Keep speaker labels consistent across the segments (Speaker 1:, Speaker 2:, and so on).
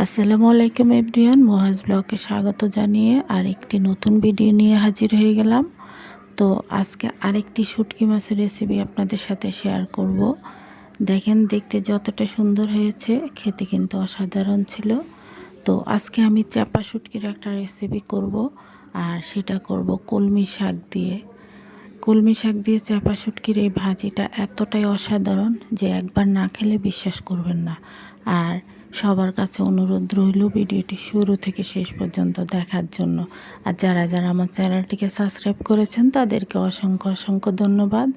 Speaker 1: আসসালামু আলাইকুম এভরিওয়ান, মহাজ ব্লগে স্বাগত জানিয়ে আরেকটি নতুন ভিডিও নিয়ে হাজির হয়ে গেলাম। তো আজকে আরেকটি শুটকি মাছের রেসিপি আপনাদের সাথে শেয়ার করব। দেখেন, দেখতে যতটা সুন্দর হয়েছে, খেতে কিন্তু অসাধারণ ছিল। তো আজকে আমি চাপা শুটকির একটা রেসিপি করব আর সেটা করব কলমি শাক দিয়ে। কলমি শাক দিয়ে চাপা শুটকির এই ভাজিটা এতটাই অসাধারণ যে একবার না খেলে বিশ্বাস করবেন না। সবার কাছে অনুরোধ রইল ভিডিওটি শুরু থেকে শেষ পর্যন্ত দেখার জন্য। আর যারা যারা আমার চ্যানেলটিকে সাবস্ক্রাইব করেছেন, তাদেরকে অসংখ্য অসংখ্য ধন্যবাদ।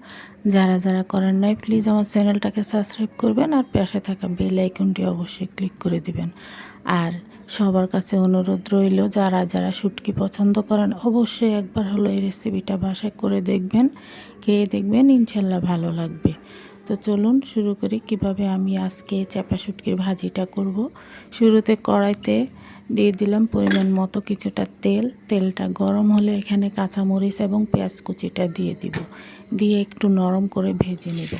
Speaker 1: যারা যারা করেন নাই, প্লিজ আমার চ্যানেলটাকে সাবস্ক্রাইব করবেন আর পাশে থাকা বেল আইকনটি অবশ্যই ক্লিক করে দিবেন। আর সবার কাছে অনুরোধ রইল, যারা যারা শুটকি পছন্দ করেন, অবশ্যই একবার হলো এই রেসিপিটা বাসায় করে দেখবেন। খেয়ে দেখবেন, ইনশাল্লাহ ভালো লাগবে। তো চলুন শুরু করি কীভাবে আমি আজকে চাপা শুটকির ভাজিটা করব। শুরুতে কড়াইতে দিয়ে দিলাম পরিমাণ মতো কিছুটা তেল। তেলটা গরম হলে এখানে কাঁচামরিচ এবং পেঁয়াজ কুচিটা দিয়ে দিব। দিয়ে একটু নরম করে ভেজে নেব।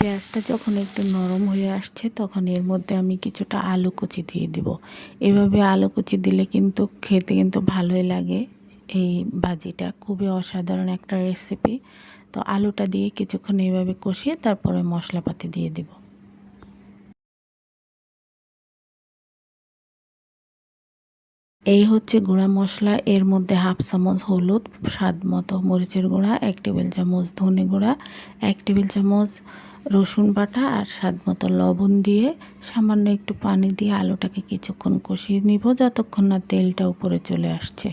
Speaker 1: পেঁয়াজটা যখন একটু নরম হয়ে আসছে, তখন এর মধ্যে আমি কিছুটা আলু কুচি দিয়ে দিব। এভাবে আলু কুচি দিলে কিন্তু খেতে কিন্তু ভালোই লাগে। এই ভাজিটা খুবই অসাধারণ একটা রেসিপি তো আলুটা দিয়ে কিছুক্ষণ এইভাবে কষিয়ে তারপরে মশলাপাতি দিয়ে দিব। এই হচ্ছে গুঁড়া মশলা, এর মধ্যে হাফ চামচ হলুদ, স্বাদ মতো মরিচের গুঁড়া, এক টেবিল চামচ ধনে গুঁড়া, এক টেবিল চামচ রসুন বাটা আর স্বাদ মতো লবণ দিয়ে সামান্য একটু পানি দিয়ে আলুটাকে কিছুক্ষণ কষিয়ে নিব, যতক্ষণ না তেলটা উপরে চলে আসছে।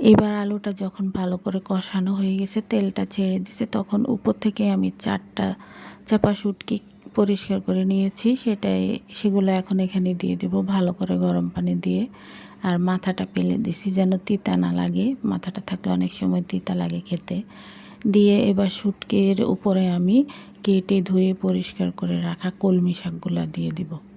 Speaker 1: এবার আলুটা যখন ভালো করে কষানো হয়ে গেছে, তেলটা ছেড়ে দিছে, তখন উপর থেকে আমি চারটা চাপা শুটকি পরিষ্কার করে নিয়েছি। সেটাই, সেগুলো এখন এখানে দিয়ে দেব ভালো করে গরম পানি দিয়ে। আর মাথাটা পেলে দিছি যেন তিতা না লাগে। মাথাটা থাকলে অনেক সময় তিতা লাগে খেতে। দিয়ে এবার শুটকির উপরে আমি কেটে ধুয়ে পরিষ্কার করে রাখা কলমি শাকগুলো দিয়ে দিব।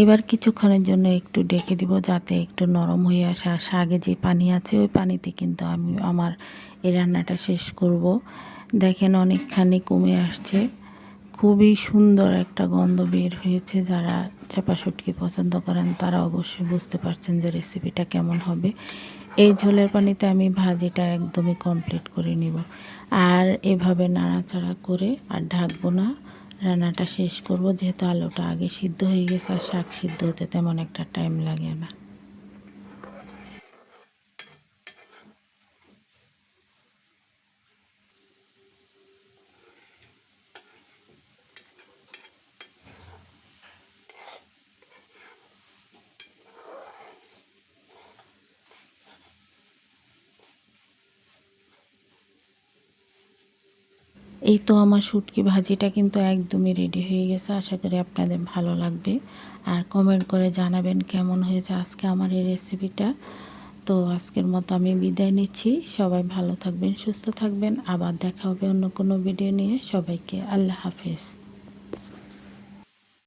Speaker 1: এবার কিছুক্ষণের জন্য একটু ডেকে দিব যাতে একটু নরম হয়ে আসে। আর শাকে যে পানি আছে, ওই পানিতে কিন্তু আমি আমার এই রান্নাটা শেষ করব। দেখেন অনেকখানি কমে আসছে। খুবই সুন্দর একটা গন্ধ বের হয়েছে। যারা চাপা শুটকি পছন্দ করেন, তারা অবশ্যই বুঝতে পারছেন যে রেসিপিটা কেমন হবে। এই ঝোলের পানিতে আমি ভাজিটা একদমই কমপ্লিট করে নিব। আর এভাবে নাড়াচাড়া করে আর ঢাকবো না। রান্নাটা শেষ করব, যেহেতু আলুটা আগে সিদ্ধ হয়ে গেছে আর শাক সিদ্ধ হতে তেমন একটা টাইম লাগে না। এই তো আমার শুটকি ভাজিটা কিন্তু একদমই রেডি হয়ে গেছে। আশা করি আপনাদের ভালো লাগবে। আর কমেন্ট করে জানাবেন কেমন হয়েছে আজকে আমার এই রেসিপিটা তো আজকের মতো আমি বিদায় নিচ্ছি। সবাই ভালো থাকবেন, সুস্থ থাকবেন। আবার দেখা হবে অন্য কোনো ভিডিও নিয়ে। সবাইকে আল্লাহ হাফেজ।